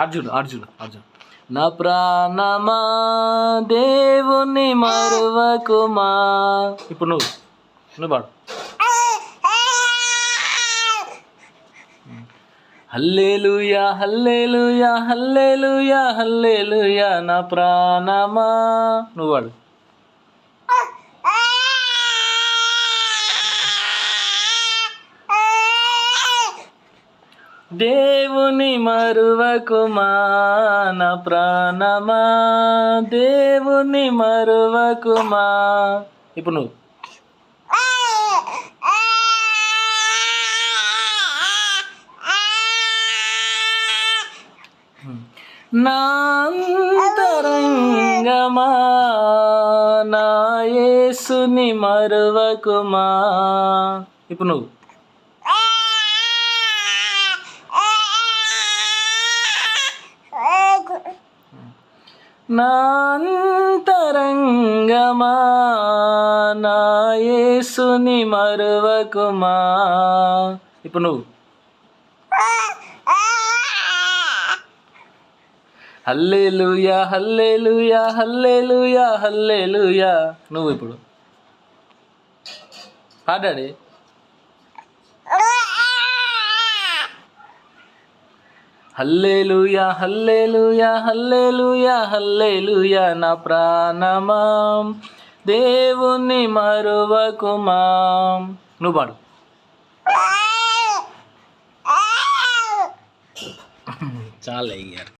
అర్జున్ అర్జున్ అర్జున్. నా ప్రాణమా దేవుని మరువకుమా? ఇప్పుడు నువ్వు నువ్వు పాడు. హల్లేలుయా హల్లేలుయా హల్లేలుయా హల్లేలుయా నా ప్రాణమా. నువ్వు వాడు దేవుని మరువకుమా నా ప్రాణమా? దేవుని మరువకుమా ఇప్పుడు నువ్వు. నాంతరంగమా నా యేసుని మరువకుమా ఇప్పుడు నువ్వు. నాంతరంగమా నాయసుని మరువకుమా. ఇప్పుడు నువ్వు. Hallelujah hallelujah hallelujah hallelujah. నువ్వు ఇప్పుడు. పాడాడి హల్లేలుయా హల్లేలుయా హల్లేలుయా హల్లేలుయా నా ప్రాణమా. దేవుని మరువకుమా నువ్వు పాడు. చాలా అయ్యారు